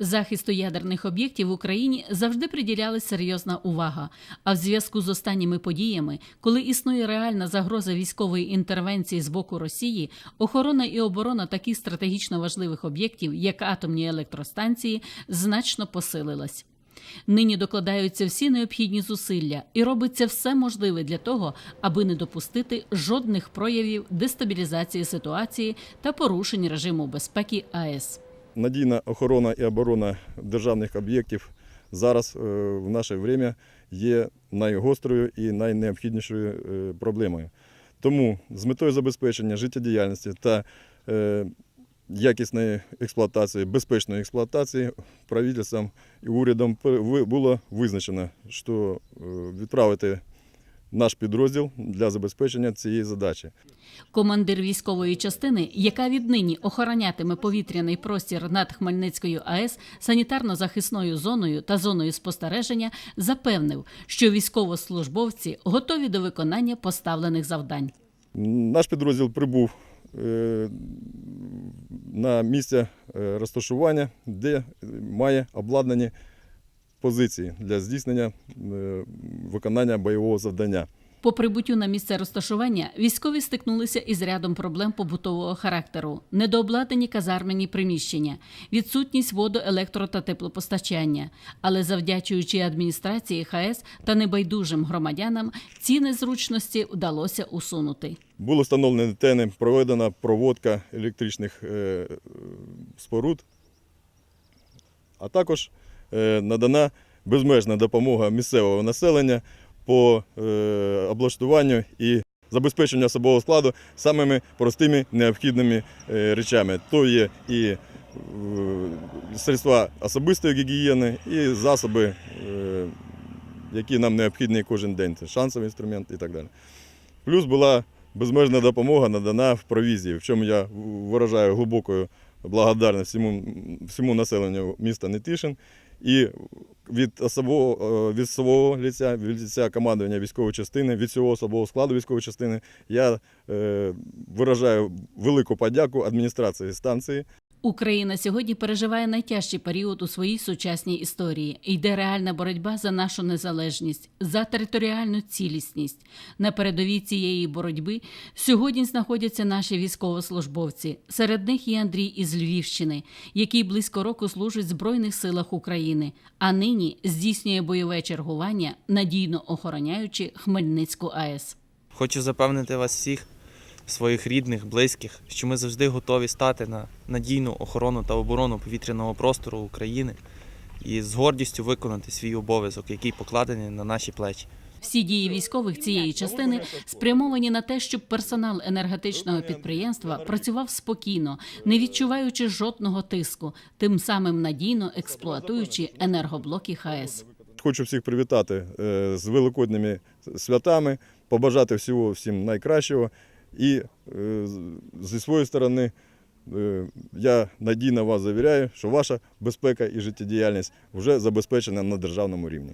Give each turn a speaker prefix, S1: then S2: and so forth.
S1: Захисту ядерних об'єктів в Україні завжди приділялась серйозна увага. А в зв'язку з останніми подіями, коли існує реальна загроза військової інтервенції з боку Росії, охорона і оборона таких стратегічно важливих об'єктів, як атомні електростанції, значно посилилась. Нині докладаються всі необхідні зусилля і робиться все можливе для того, аби не допустити жодних проявів дестабілізації ситуації та порушень режиму безпеки АЕС.
S2: Надійна охорона і оборона державних об'єктів зараз е, в наше время є найгострою і найнеобхіднішою е, проблемою. Тому з метою забезпечення життєдіяльності та е, якісної експлуатації, безпечної експлуатації правительством і урядом було визначено, що відправити наш підрозділ для забезпечення цієї задачі.
S1: Командир військової частини, яка віднині охоронятиме повітряний простір над Хмельницькою АЕС санітарно-захисною зоною та зоною спостереження, запевнив, що військовослужбовці готові до виконання поставлених завдань.
S2: Наш підрозділ прибув е, на місце е, розташування, де має обладнані позиції для здійснення е, виконання бойового завдання.
S1: По прибуттю на місце розташування військові стикнулися із рядом проблем побутового характеру: недообладнані казармені приміщення, відсутність водо, електро та теплопостачання. Але завдячуючи адміністрації ХАЕС та небайдужим громадянам, ці незручності вдалося усунути.
S2: Були встановлені тени, проведена проводка електричних е, споруд, а також надана безмежна допомога місцевого населення по е, облаштуванню і забезпеченню особового складу самими простими необхідними е, речами. То є і е, средства особистої гігієни, і засоби, е, які нам необхідні кожен день. Це шансовий інструмент і так далі. Плюс була безмежна допомога надана в провізії, в чому я виражаю глибоку благодарність всьому, всьому населенню міста Нетішин. І від особового, е, від свого ліця, від ліця командування військової частини, від цього особового складу військової частини, я е, виражаю велику подяку адміністрації станції
S1: Україна сьогодні переживає найтяжчий період у своїй сучасній історії. Йде реальна боротьба за нашу незалежність, за територіальну цілісність. На передовій цієї боротьби сьогодні знаходяться наші військовослужбовці. Серед них є Андрій із Львівщини, який близько року служить в Збройних силах України, а нині здійснює бойове чергування, надійно охороняючи Хмельницьку АЕС.
S3: Хочу запевнити вас всіх, своїх рідних, близьких, що ми завжди готові стати на надійну охорону та оборону повітряного простору України і з гордістю виконати свій обов'язок, який покладений на наші плечі.
S1: Всі дії військових цієї частини спрямовані на те, щоб персонал енергетичного підприємства працював спокійно, не відчуваючи жодного тиску, тим самим надійно експлуатуючи енергоблоки ХАЕС.
S2: Хочу всіх привітати е, з великодніми святами, побажати всього всім найкращого. І е, зі своєї сторони е, я надійно вас завіряю, що ваша безпека і життєдіяльність вже забезпечена на державному рівні.